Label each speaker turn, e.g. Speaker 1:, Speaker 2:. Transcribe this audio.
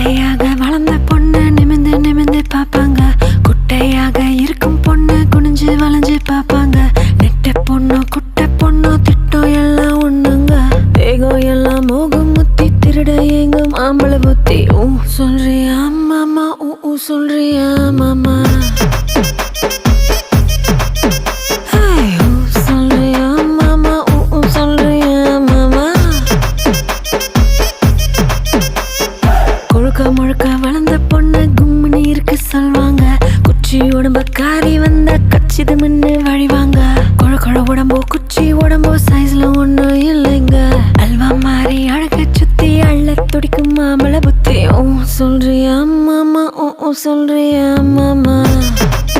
Speaker 1: குட்டையாக வளர்ந்த பொண்ணு நிமிந்து நிமிந்து பார்ப்பாங்க. குட்டையாக இருக்கும் பொண்ணு குனிஞ்சு வளைஞ்சு பார்ப்பாங்க. நெட்ட பொண்ணு குட்டை பொண்ணு திட்டம் எல்லாம் ஒண்ணுங்க. வேகம் எல்லாம் மோகம் முத்தி திருட எங்கும் ஆம்பளை புத்தி. ஊ சொல்றியா மாமா ஊ சொல்றியா மாமா முழுக்க வளர்ந்த பொண்ணு கும்முன்னு இருக்கு சொல்வாங்க. குச்சி உடம்ப காரி வந்த கச்சிது மின்னு வழிவாங்க. கொழ கொழ உடம்போ குச்சி உடம்போ சைஸ்ல ஒண்ணும் இல்லைங்க. அல்வா மாறி அழக சுத்தி அள்ள துடிக்கும் மாமலை புத்தி ஓ சொல்றியா மாமா? ஓ ஓ சொல்றியா மாமா?